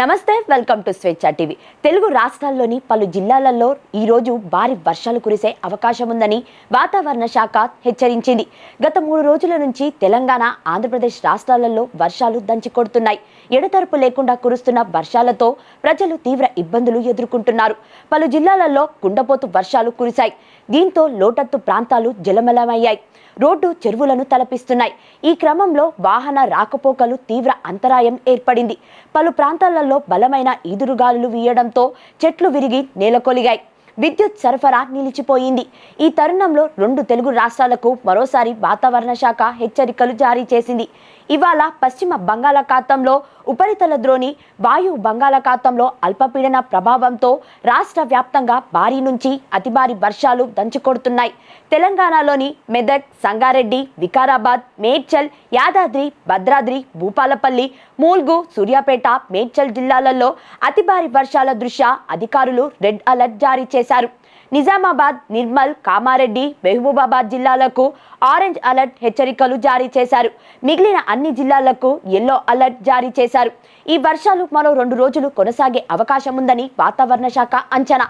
నమస్తే welcome to Swecha TV. Telugu రాష్ట్రాల్లోని పలు జిల్లాలలో ఈరోజు భారీ వర్షాలు కురిసే అవకాశం ఉందని వాతావరణ శాఖ హెచ్చరించింది. గత మూడు రోజుల నుంచి తెలంగాణ ఆంధ్రప్రదేశ్ రాష్ట్రాలలో వర్షాలు దంచికొడుతున్నాయి. ఎడతెరపు లేకుండా కురుస్తున్న వర్షాలతో ప్రజలు తీవ్ర ఇబ్బందులు ఎదుర్కొంటున్నారు. పలు జిల్లాలలో కుండపోతు వర్షాలు కురిశాయి. దీంతో లోటత్తు ప్రాంతాలు జలమలమయ్యాయి. రోడ్డు చెరువులను తలపిస్తున్నాయి. ఈ క్రమంలో వాహన రాకపోకలు తీవ్ర అంతరాయం ఏర్పడింది. పలు ప్రాంతాలలో బలమైన ఈదురుగాలులు వీయడంతో చెట్లు విరిగి నేలకొలిగాయి. విద్యుత్ సరఫరా నిలిచిపోయింది. ఈ తరుణంలో రెండు తెలుగు రాష్ట్రాలకు మరోసారి వాతావరణ శాఖ హెచ్చరికలు జారీ చేసింది. ఇవాళ పశ్చిమ బంగాళాఖాతంలో ఉపరితల ద్రోణి వాయు బంగాళాఖాతంలో అల్పపీడన ప్రభావంతో రాష్ట్ర వ్యాప్తంగా భారీ నుంచి అతి భారీ వర్షాలు దంచుకొడుతున్నాయి. తెలంగాణలోని మెదక్ సంగారెడ్డి వికారాబాద్ మేడ్చల్ యాదాద్రి భద్రాద్రి భూపాలపల్లి మూల్గు సూర్యాపేట మేడ్చల్ జిల్లాలలో అతి భారీ వర్షాల దృష్ట్యా అధికారులు రెడ్ అలర్ట్ జారీ చేశారు. నిజామాబాద్ నిర్మల్ కామారెడ్డి మహబూబాబాద్ జిల్లాలకు ఆరెంజ్ అలర్ట్ హెచ్చరికలు జారీ చేశారు. మిగిలిన అన్ని జిల్లాలకు ఎల్లో అలర్ట్ జారీ చేశారు. ఈ వర్షాలు మరో రెండు రోజులు కొనసాగే అవకాశం ఉందని వాతావరణ శాఖ అంచనా.